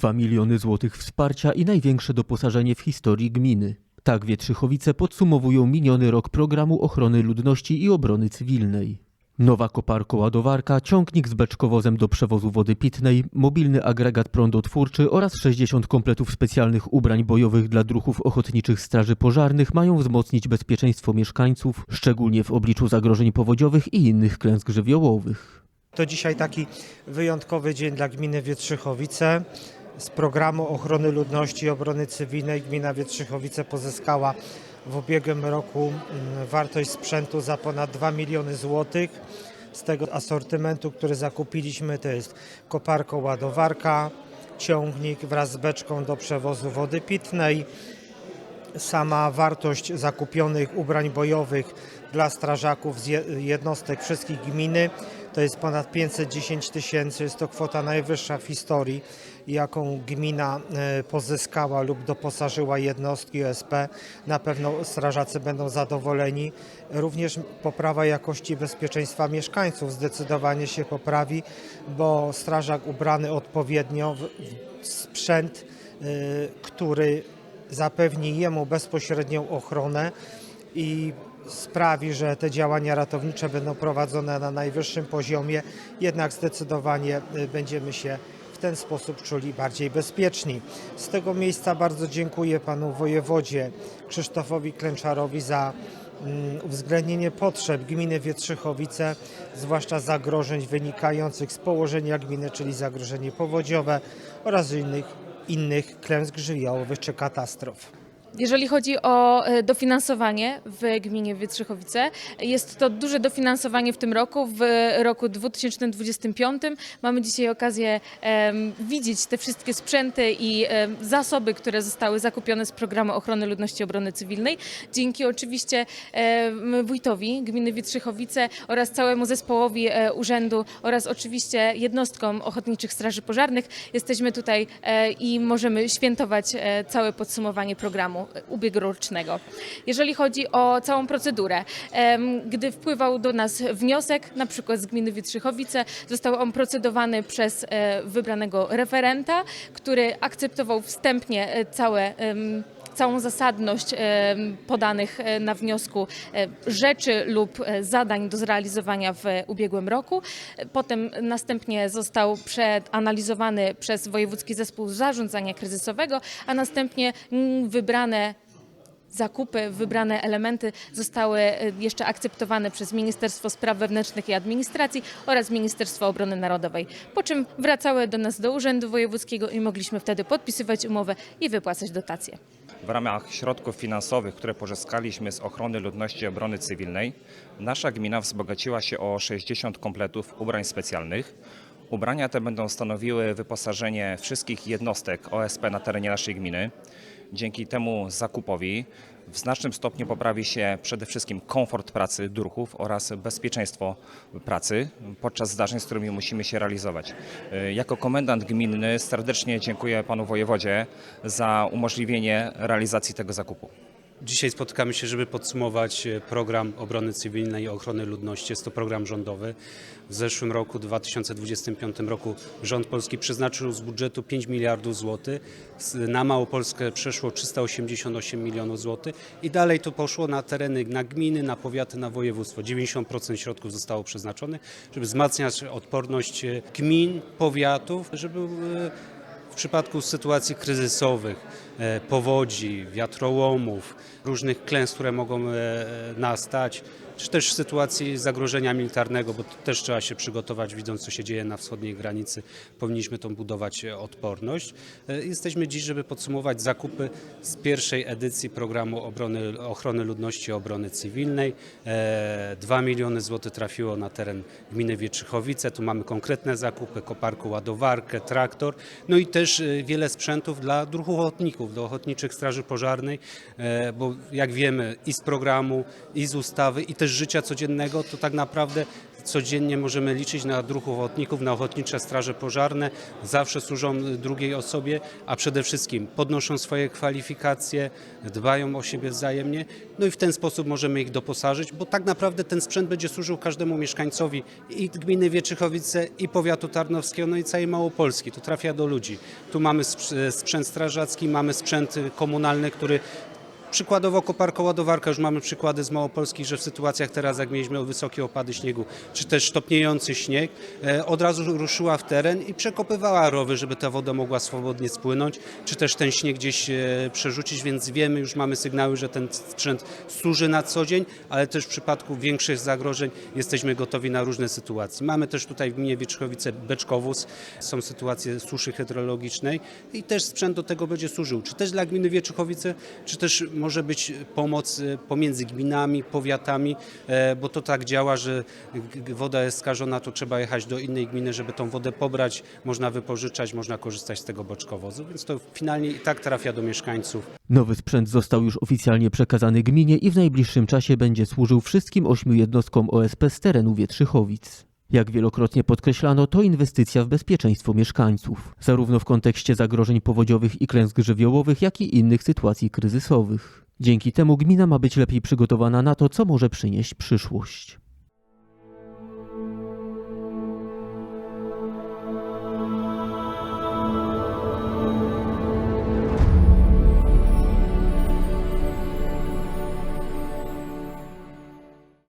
2 miliony złotych wsparcia i największe doposażenie w historii gminy. Tak Wietrzychowice podsumowują miniony rok programu ochrony ludności i obrony cywilnej. Nowa koparko-ładowarka, ciągnik z beczkowozem do przewozu wody pitnej, mobilny agregat prądotwórczy oraz 60 kompletów specjalnych ubrań bojowych dla druhów ochotniczych straży pożarnych mają wzmocnić bezpieczeństwo mieszkańców, szczególnie w obliczu zagrożeń powodziowych i innych klęsk żywiołowych. To dzisiaj taki wyjątkowy dzień dla gminy Wietrzychowice. Z programu ochrony ludności i obrony cywilnej gmina Wietrzychowice pozyskała w ubiegłym roku mm, wartość sprzętu za ponad 2 miliony złotych. Z tego asortymentu, który zakupiliśmy, to jest koparko ładowarka, ciągnik wraz z beczką do przewozu wody pitnej, sama wartość zakupionych ubrań bojowych dla strażaków z je- jednostek wszystkich gminy to jest ponad 510 tysięcy. Jest to kwota najwyższa w historii, jaką gmina e, pozyskała lub doposażyła jednostki OSP. Na pewno strażacy będą zadowoleni. Również poprawa jakości bezpieczeństwa mieszkańców zdecydowanie się poprawi, bo strażak ubrany odpowiednio w sprzęt, e, który zapewni jemu bezpośrednią ochronę i sprawi, że te działania ratownicze będą prowadzone na najwyższym poziomie, jednak zdecydowanie y, będziemy się w ten sposób czuli bardziej bezpieczni. Z tego miejsca bardzo dziękuję panu wojewodzie Krzysztofowi Klęczarowi za mm, uwzględnienie potrzeb gminy Wietrzychowice, zwłaszcza zagrożeń wynikających z położenia gminy, czyli zagrożenie powodziowe oraz innych, innych klęsk żywiołowych czy katastrof. Jeżeli chodzi o e, dofinansowanie w gminie Wietrzychowice, jest to duże dofinansowanie w tym roku, w roku 2025. Mamy dzisiaj okazję widzieć te wszystkie sprzęty i zasoby, które zostały zakupione z programu ochrony ludności i obrony cywilnej. Dzięki oczywiście em, wójtowi gminy Wietrzychowice oraz całemu zespołowi e, urzędu oraz oczywiście jednostkom ochotniczych straży pożarnych jesteśmy tutaj e, i możemy świętować całe podsumowanie programu ubiegłorocznego. Jeżeli chodzi o całą procedurę, gdy wpływał do nas wniosek, na przykład z gminy Wietrzychowice, został on procedowany przez e, wybranego referenta, który akceptował wstępnie e, całe całą zasadność podanych e, na wniosku e, rzeczy lub e, zadań do zrealizowania w ubiegłym roku. Potem następnie został przeanalizowany przez Wojewódzki Zespół Zarządzania Kryzysowego, a następnie wybrane zakupy, wybrane elementy zostały jeszcze akceptowane przez Ministerstwo Spraw Wewnętrznych i Administracji oraz Ministerstwo Obrony Narodowej. Po czym wracały do nas do Urzędu Wojewódzkiego i mogliśmy wtedy podpisywać umowę i wypłacać dotacje. W ramach środków finansowych, które pozyskaliśmy z ochrony ludności i obrony cywilnej, nasza gmina wzbogaciła się o 60 kompletów ubrań specjalnych. Ubrania te będą stanowiły wyposażenie wszystkich jednostek OSP na terenie naszej gminy. Dzięki temu zakupowi w znacznym stopniu poprawi się przede wszystkim komfort pracy druhów oraz bezpieczeństwo pracy podczas zdarzeń, z którymi musimy się realizować. Y, Jako komendant gminny serdecznie dziękuję panu wojewodzie za umożliwienie realizacji tego zakupu. Dzisiaj spotykamy się, żeby podsumować e, program obrony cywilnej i ochrony ludności. Jest to program rządowy. W zeszłym roku, 2025 roku, rząd polski przeznaczył z budżetu 5 miliardów złotych. Na Małopolskę przeszło 388 milionów złotych i dalej to poszło na tereny, na gminy, na powiaty, na województwo. 90% środków zostało przeznaczonych, żeby wzmacniać odporność e, gmin, powiatów, żeby e, w przypadku sytuacji kryzysowych, e, powodzi, wiatrołomów, różnych klęsk, które mogą e, nastać, czy też w sytuacji zagrożenia militarnego, bo też trzeba się przygotować, widząc co się dzieje na wschodniej granicy, powinniśmy tą budować e, odporność. E, Jesteśmy dziś, żeby podsumować zakupy z pierwszej edycji programu obrony, ochrony ludności i obrony cywilnej. E, 2 miliony złotych trafiło na teren gminy Wietrzychowice. Tu mamy konkretne zakupy, koparkę, ładowarkę, traktor, no i też e, wiele sprzętów dla druhów ochotników, do ochotniczych straży pożarnej, e, bo jak wiemy i z programu, i z ustawy, i też życia codziennego, to tak naprawdę Codziennie możemy liczyć na druhów ochotników, na ochotnicze straże pożarne. Zawsze służą drugiej osobie, a przede wszystkim podnoszą swoje kwalifikacje, dbają o siebie wzajemnie. No i w ten sposób możemy ich doposażyć, bo tak naprawdę ten sprzęt będzie służył każdemu mieszkańcowi i gminy Wietrzychowice, i powiatu tarnowskiego, no i całej Małopolski. To trafia do ludzi. Tu mamy sprz- sprzęt strażacki, mamy sprzęt y, komunalny, który Przykładowo koparka ładowarka, już mamy przykłady z Małopolski, że w sytuacjach teraz jak mieliśmy wysokie opady śniegu, czy też topniejący śnieg, e, od razu ruszyła w teren i przekopywała rowy, żeby ta woda mogła swobodnie spłynąć, czy też ten śnieg gdzieś e, przerzucić, więc wiemy, już mamy sygnały, że ten sprzęt służy na co dzień, ale też w przypadku większych zagrożeń jesteśmy gotowi na różne sytuacje. Mamy też tutaj w gminie Wierzchowice beczkowóz, są sytuacje suszy hydrologicznej i też sprzęt do tego będzie służył, czy też dla gminy Wietrzychowice, czy też może być pomoc e, pomiędzy gminami, powiatami, e, bo to tak działa, że woda jest skażona, to trzeba jechać do innej gminy, żeby tą wodę pobrać, można wypożyczać, można korzystać z tego boczkowozu, więc to finalnie i tak trafia do mieszkańców. Nowy sprzęt został już oficjalnie przekazany gminie i w najbliższym czasie będzie służył wszystkim ośmiu jednostkom OSP z terenu Wietrzychowic. Jak wielokrotnie podkreślano, to inwestycja w bezpieczeństwo mieszkańców, zarówno w kontekście zagrożeń powodziowych i klęsk żywiołowych, jak i innych sytuacji kryzysowych. Dzięki temu gmina ma być lepiej przygotowana na to, co może przynieść przyszłość.